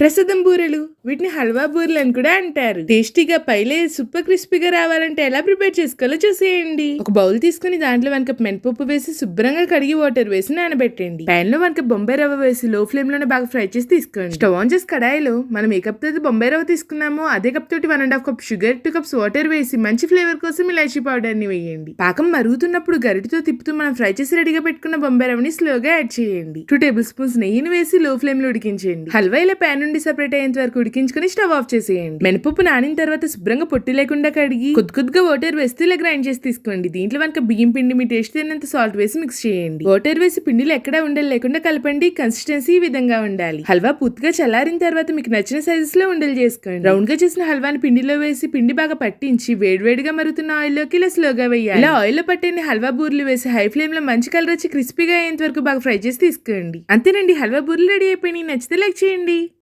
ప్రసాదం బూరెలు? వీటిని హల్వా బూరెలు అని కూడా అంటారు. టేస్టీగా పైలే సూపర్ క్రిస్పీగా రావాలంటే ఎలా ప్రిపేర్ చేసుకోవాలో చూసేయండి. ఒక బౌల్ తీసుకుని దాంట్లో వన్ కప్ మినపప్పు వేసి శుభ్రంగా కడిగి వాటర్ వేసి నానబెట్టండి. ప్యాన్లో వన్ కప్ బొంబాయి రవ్వ వేసి లో ఫ్లేమ్లోనే బాగా ఫ్రై చేసి తీసుకోండి. స్టవ్ ఆన్ చేసి కడాయిలో మనం ఏ కప్తో బొంబాయి రవ్వ తీసుకున్నామో అదే కప్ తోటి one and half cup sugar two cups water వేసి మంచి ఫ్లేవర్ కోసం ఇలాచీ పౌడర్ని వేయండి. పాకం మరుగుతున్నప్పుడు గరిటతో తిప్పుతూ మనం ఫ్రై చేసి రెడీగా పెట్టుకున్న బొంబాయి రవ్వని స్లోగా యాడ్ చేయండి. టూ టేబుల్ స్పూన్స్ నెయ్యిని వేసి లో ఫ్లేమ్లో ఉడికించండి హల్వా ఇలా ప్యాన్ నుండి సెపరేట్ అయ్యేంత వరకు ఉడికించుకుని స్టవ్ ఆఫ్ చేసేయండి. మినపప్పు నానిన తర్వాత శుభ్రంగా పొట్టి లేకుండా కడిగి కొద్ది కొద్దిగా వాటర్ వేసి ఇలా గ్రైండ్ చేసి తీసుకోండి. దీంట్లో కనుక బియ్యం పిండి మీ టేస్ట్ తినంత సాల్ట్ వేసి మిక్స్ చేయండి. వాటర్ వేసి పిండిలో ఎక్కడా ఉండలు లేకుండా కలపండి. కన్సిస్టెన్సీ ఈ విధంగా ఉండాలి. హల్వా పూర్తిగా చల్లారిన తర్వాత మీకు నచ్చిన సైజెస్లో ఉండలు చేసుకోండి. రౌండ్గా చేసిన హల్వాని పిండిలో వేసి పిండి బాగా పట్టించి వేడివేడిగా మరుగుతున్న ఆయిల్లోకి ఇలా స్లోగా వేయాలి. ఇలా ఆయిల్లో పట్టిన హల్వా బూర్లు వేసి హై ఫ్లేమ్లో మంచి కలర్ వచ్చి క్రిస్పీగా అయ్యేంత వరకు బాగా ఫ్రై చేసి తీసుకోండి. అంతేనండి. హల్వా బూర్లు రెడీ అయిపోయి నచ్చితే లైక్ చేయండి.